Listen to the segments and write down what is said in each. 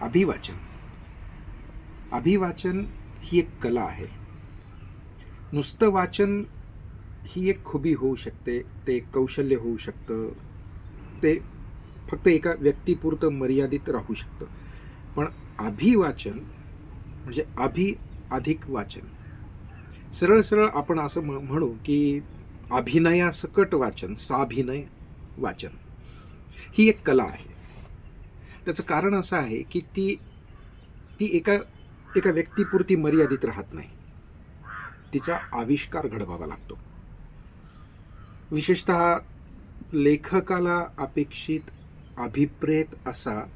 अभिवाचन. अभिवाचन ही एक कला आहे. नुसतं वाचन ही एक खुबी होऊ शकते ते एक कौशल्य होऊ शकतं ते फक्त एका व्यक्तीपुरतं मर्यादित राहू शकतं. पण अभिवाचन म्हणजे अभि अधिक वाचन. सरळ सरळ आपण असं म्ह- म्हणू की अभिनयासकट वाचन साभिनय वाचन ही एक कला आहे. त्याचं कारण असं आहे की ती ती एका एका व्यक्तीपुरती मर्यादित राहत नाही. तिचा आविष्कार घडवावा लागतो. विशेषत लेखकाला अपेक्षित अभिप्रेत असा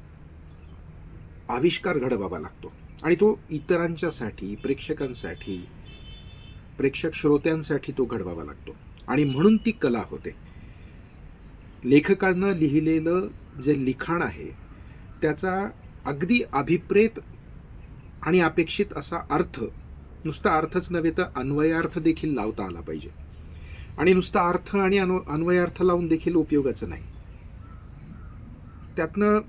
आविष्कार घडवावा लागतो. आणि तो इतरांच्यासाठी प्रेक्षकांसाठी प्रेक्षक श्रोत्यांसाठी तो घडवावा लागतो. आणि म्हणून ती कला होते. लेखकानं लिहिलेलं जे लिखाण आहे त्याचा अगदी अभिप्रेत आणि अपेक्षित असा अर्थ नुसता अर्थच नव्हे तर अन्वयार्थ देखील लावता आला पाहिजे. आणि नुसता अर्थ आणि अनु अन्वयार्थ लावून देखील उपयोगाचं नाही. त्यातनं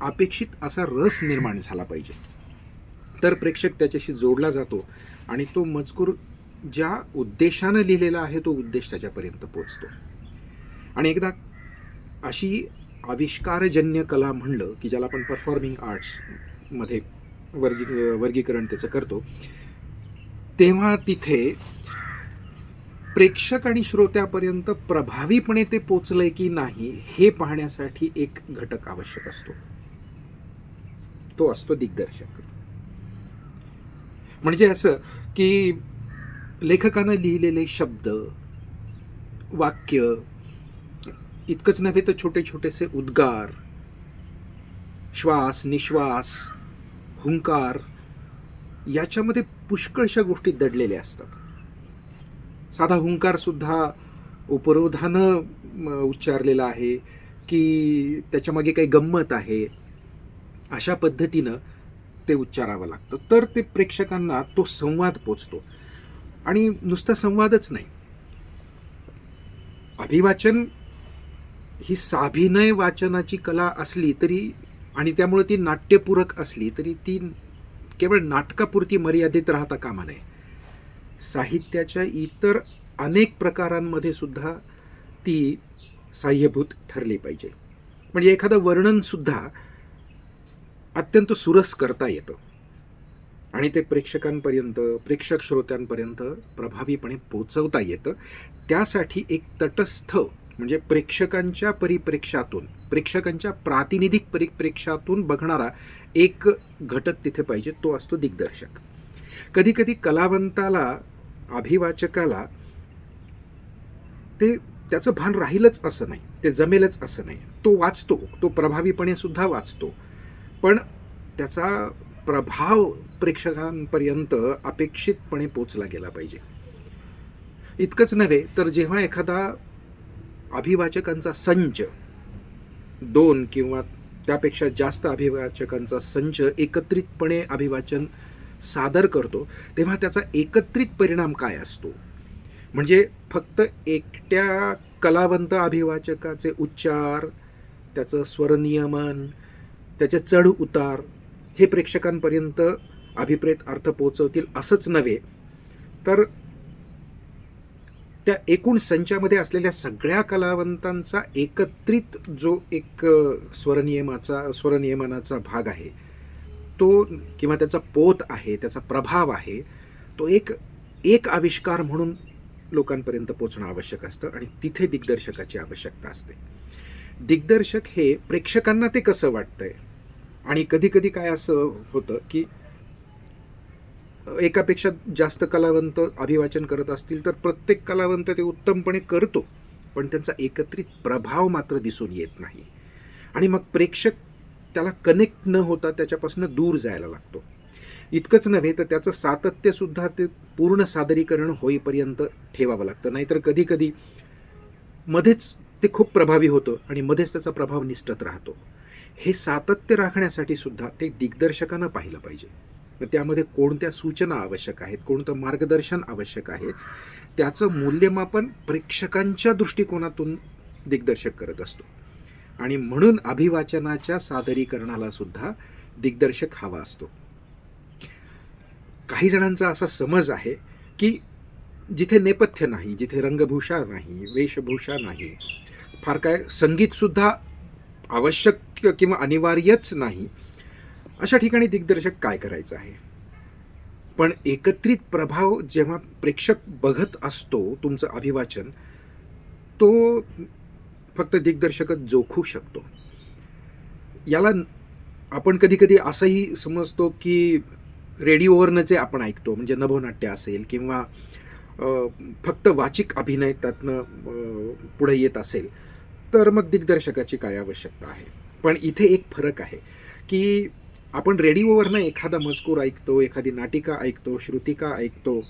अपेक्षित असा रस निर्माण झाला पाहिजे. तर प्रेक्षक त्याच्याशी जोडला जातो आणि तो मजकूर ज्या उद्देशानं लिहिलेला आहे तो उद्देश त्याच्यापर्यंत पोचतो. आणि एकदा अशी आविष्कारजन्य कला म्हणलं की ज्याला आपण परफॉर्मिंग आर्ट्समध्ये वर्गी वर्गीकरण त्याचं करतो तेव्हा तिथे प्रेक्षक आणि श्रोत्यापर्यंत प्रभावीपणे ते पोचलंय की नाही हे पाहण्यासाठी एक घटक आवश्यक असतो. तो असतो दिग्दर्शक. म्हणजे असं की लेखकानं लिहिलेले शब्द वाक्य इतकंच नव्हे तर छोटे छोटेसे उद्गार श्वास निश्वास हुंकार याच्यामध्ये पुष्कळशा गोष्टी दडलेल्या असतात. साधा हुंकारसुद्धा उपरोधानं उच्चारलेला आहे की त्याच्यामागे काही गंमत आहे अशा पद्धतीनं ते उच्चारावं लागतं. तर ते प्रेक्षकांना तो संवाद पोचतो. आणि नुसता संवादच नाही. अभिवाचन ही साभिनय वाचनाची कला असली तरी आणि त्यामुळे ती नाट्यपूरक असली तरी ती केवळ नाटकापुरती मर्यादित राहता कामा नये. साहित्याच्या इतर अनेक प्रकारांमध्ये सुद्धा ती साह्यभूत ठरली पाहिजे. म्हणजे एखादं वर्णनसुद्धा अत्यंत सुरस करता येतं. आणि ते प्रेक्षकांपर्यंत प्रेक्षक श्रोत्यांपर्यंत प्रभावीपणे पोचवता येतं. त्यासाठी एक तटस्थ म्हणजे प्रेक्षकांच्या परिप्रेक्षातून प्रेक्षकांच्या प्रातिनिधिक परिप्रेक्षातून बघणारा एक घटक तिथे पाहिजे तो असतो दिग्दर्शक. कधीकधी कलावंताला अभिवाचकाला ते त्याचं भान राहीलच असं नाही ते जमेलच असं नाही. तो वाचतो तो प्रभावीपणे सुद्धा वाचतो. पण त्याचा प्रभाव प्रेक्षकांपर्यंत अपेक्षितपणे पोचला गेला पाहिजे. इतकंच नव्हे तर जेव्हा एखादा अभिवाचकांचा संच. दोन किंवा त्यापेक्षा जास्त अभिवाचकांचा संच एकत्रितपणे अभिवाचन सादर करतो तेव्हा त्याचा एकत्रित परिणाम काय असतो? म्हणजे फक्त एकट्या कलावंत अभिवाचकाचे उच्चार त्याचं स्वरनियमन त्याचे चढ उतार हे प्रेक्षकांपर्यंत अभिप्रेत अर्थ पोचवतील असंच नव्हे. तर त्या एकूण संचामध्ये असलेल्या सगळ्या कलावंतांचा एकत्रित जो एक स्वरनियमाचा स्वरनियमनाचा भाग आहे तो किंवा त्याचा पोत आहे त्याचा प्रभाव आहे तो एक एक आविष्कार म्हणून लोकांपर्यंत पोचणं आवश्यक असतं आणि तिथे दिग्दर्शकाची आवश्यकता असते. दिग्दर्शक हे प्रेक्षकांना ते कसं वाटतंय? आणि कधी कधी काय असं होतं की एकापेक्षा जास्त कलावंत अभिवाचन करत असतील तर प्रत्येक कलावंत ते उत्तमपणे करतो पण त्यांचा एकत्रित प्रभाव मात्र दिसून येत नाही. आणि मग प्रेक्षक त्याला कनेक्ट न होता त्याच्यापासून दूर जायला लागतो. इतकंच नव्हे तर त्याचं सातत्यसुद्धा ते पूर्ण सादरीकरण होईपर्यंत ठेवावं लागतं. नाहीतर कधीकधी मध्येच ते खूप प्रभावी होतं आणि मध्येच त्याचा प्रभाव निष्ठत राहतो. हे सातत्य राखण्यासाठी सुद्धा ते दिग्दर्शकानं पाहिलं पाहिजे. त्यामध्ये कोणत्या सूचना आवश्यक आहेत कोणतं मार्गदर्शन आवश्यक आहे त्याचं मूल्यमापन प्रेक्षकांच्या दृष्टिकोनातून दिग्दर्शक करत असतो. आणि म्हणून अभिवाचनाच्या सादरीकरणाला सुद्धा दिग्दर्शक हवा असतो. काही जणांचा असा समज आहे की जिथे नेपथ्य नाही जिथे रंगभूषा नाही वेशभूषा नाही फार काय संगीतसुद्धा आवश्यक किंवा अनिवार्यच नाही अशा ठिकाणी दिग्दर्शक काय करायचं आहे? पण एकत्रित प्रभाव जेव्हा प्रेक्षक बघत असतो तुमचं अभिवाचन तो फक्त दिग्दर्शकच जोखू शकतो. याला आपण कधी कधी असंही समजतो की रेडिओवरनं जे आपण ऐकतो म्हणजे नभोनाट्य असेल किंवा फक्त वाचिक अभिनय त्यातनं पुढे येत असेल तर मग दिग्दर्शकाची काय आवश्यकता आहे? पण इथे एक फरक आहे की आपण रेडिओवरनं एखादा मजकूर ऐकतो एखादी नाटिका ऐकतो श्रुतिका ऐकतो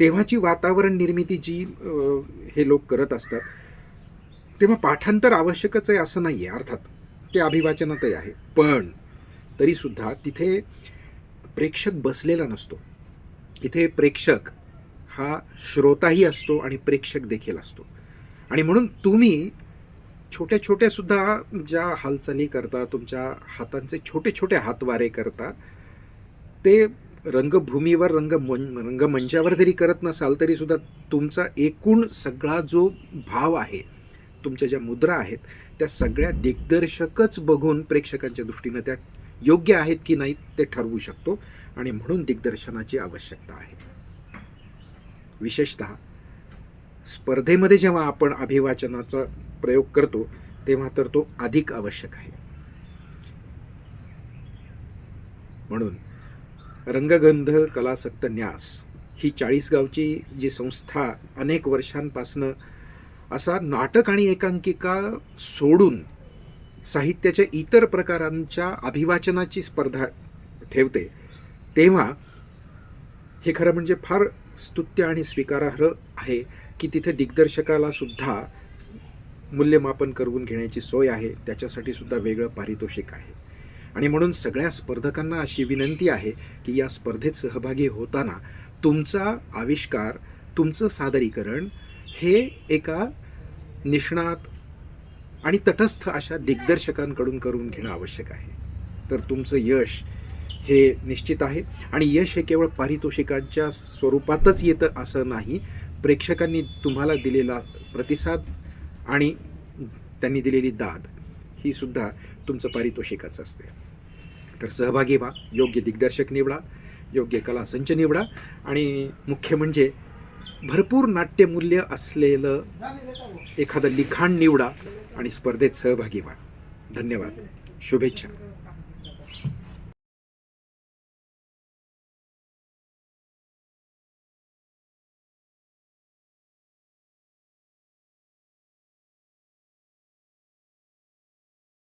तेव्हाची वातावरण निर्मिती जी हे लोक करत असतात तेव्हा पाठांतर आवश्यकच आहे असं नाही आहे अर्थात ते अभिवाचनातही आहे. पण तरीसुद्धा तिथे प्रेक्षक बसलेला नसतो. तिथे प्रेक्षक हा श्रोताही असतो आणि प्रेक्षक देखील असतो. आणि म्हणून तुम्ही छोट्या छोट्या सुद्धा ज्या हालचाली करता तुमच्या हातांचे छोटे छोटे हातवारे करता ते रंगभूमीवर रंग रंगमंचावर जरी करत नसाल तरी सुद्धा तुमचा एकूण सगळा जो भाव आहे तुमच्या ज्या मुद्रा आहेत त्या सगळ्या दिग्दर्शकच बघून प्रेक्षकांच्या दृष्टीनं त्या योग्य आहेत की नाही ते ठरवू शकतो. आणि म्हणून दिग्दर्शनाची आवश्यकता आहे. विशेषत स्पर्धेमध्ये जेव्हा आपण अभिवाचनाचा प्रयोग करतो तेव्हा तर तो अधिक आवश्यक आहे. म्हणून रंगगंध कलासक्त न्यास ही चाळीसगावची जी संस्था अनेक वर्षांपासनं असा नाटक आणि एकांकिका सोडून साहित्याच्या इतर प्रकारांच्या अभिवाचनाची स्पर्धा ठेवते तेव्हा हे खरं म्हणजे फार स्तुत्य आणि स्वीकारार्ह आहे की तिथे दिग्दर्शकाला सुद्धा मूल्यमापन करून घेण्याची सोय आहे त्याच्यासाठी सुद्धा वेगळं पारितोषिक आहे. आणि म्हणून सगळ्या स्पर्धकांना अशी विनंती आहे की या स्पर्धेत सहभागी होताना तुमचा आविष्कार तुमचं सादरीकरण हे एका निष्णात आणि तटस्थ अशा दिग्दर्शकांकडून करून घेणं आवश्यक आहे. तर तुमचं यश हे निश्चित आहे आणि यश हे केवळ पारितोषिकांच्या स्वरूपातच येतं असं नाही. प्रेक्षकांनी तुम्हाला दिलेला प्रतिसाद आणि त्यांनी दिलेली दाद ही सुद्धा तुमचं पारितोषिकच असते. तर सहभागी व्हा योग्य दिग्दर्शक निवडा योग्य कला संच निवडा आणि मुख्य म्हणजे भरपूर नाट्यमूल्य असलेलं एखादं लिखाण निवडा आणि स्पर्धेत सहभागी व्हा. धन्यवाद. शुभेच्छा.